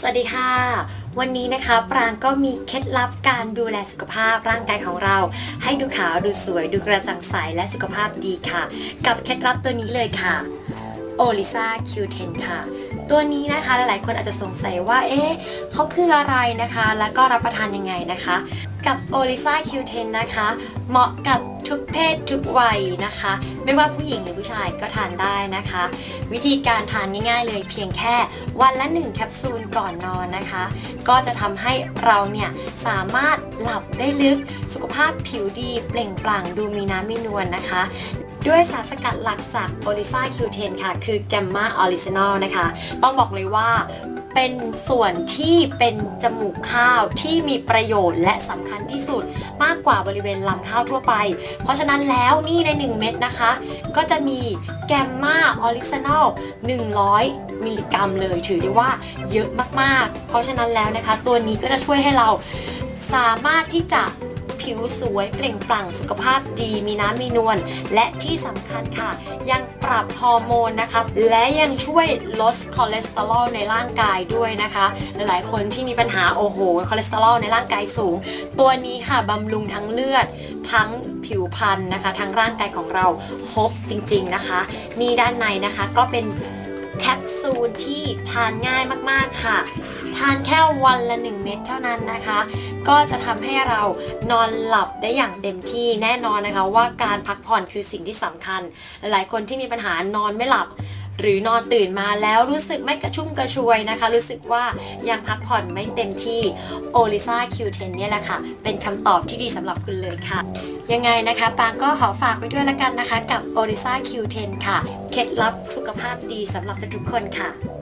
สวัสดีค่ะ วันนี้นะคะปรางก็มีเคล็ดลับการดูแลสุขภาพร่างกายของเรา ให้ดูขาวดูสวยดูกระจ่างใสและสุขภาพดีค่ะ กับเคล็ดลับตัวนี้เลยค่ะโอลิซา Q10 ค่ะ ตัวนี้นะคะหลายๆคนอาจจะสงสัยว่า เอ๊ะเขาคืออะไรนะคะ แล้วก็รับประทานยังไงนะคะ กับโอลิซา Q10 นะคะ เหมาะกับ ทุกเพศทุกวัยนะคะ ไม่ว่าผู้หญิงหรือผู้ชายก็ทานได้นะคะ วิธีการทานง่ายๆเลยเพียงแค่วันละ 1 แคปซูลก่อนนอนนะคะ ก็จะทำให้เราเนี่ยสามารถหลับได้ลึกสุขภาพผิวดีเปล่งปลั่งดูมีน้ำมีนวลนะคะด้วยสารสกัดหลักจากโอลิซา Q10 ค่ะ คือแกมมาออริจินอลนะคะ ต้องบอกเลยว่า เป็นส่วนที่เป็นจมูกข้าวที่มีประโยชน์และสำคัญที่สุดมากกว่าบริเวณลำข้าวทั่วไป เพราะฉะนั้นแล้วนี่ใน 1 เม็ดนะคะ ก็จะมีแกมมาออริจินอล100 มิลลิกรัมเลยถือได้ว่าเยอะมากๆ เพราะฉะนั้นแล้วนะคะ ตัวนี้ก็จะช่วยให้เราสามารถที่จะ ผิวสวยเปล่งปลั่งสุขภาพดีมีน้ำมีนวลและที่สำคัญค่ะ ยังปรับฮอร์โมนนะคะและยังช่วยลดคอเลสเตอรอลในร่างกายด้วยนะคะหลายๆคนที่มีปัญหาโอ้โหคอเลสเตอรอลในร่างกายสูง ตัวนี้ค่ะบำรุงทั้งเลือดทั้งผิวพรรณนะคะ ทั้งร่างกายของเราครบจริงๆนะคะ นี่ด้านในนะคะก็เป็น แคปซูลที่ทานง่ายมากๆค่ะ ทานแค่วันละ 1 เม็ดเท่านั้นนะคะ ก็จะทำให้เรานอนหลับได้อย่างเต็มที่แน่นอนนะคะ ว่าการพักผ่อนคือสิ่งที่สำคัญ หลายๆคนที่มีปัญหานอนไม่หลับ หรือนอนตื่นมาแล้วรู้สึกไม่กระชุ่มกระชวยนะคะ รู้สึกว่ายังพักผ่อนไม่เต็มที่โอลิซ่าคิวเทนเนี่ยแหละค่ะ เป็นคำตอบที่ดีสำหรับคุณเลยค่ะ ยังไงนะคะปางก็ขอฝากไว้ด้วยละกันนะคะ กับโอลิซ่าคิวเทนค่ะ เคล็ดลับสุขภาพดีสำหรับทุกคนค่ะ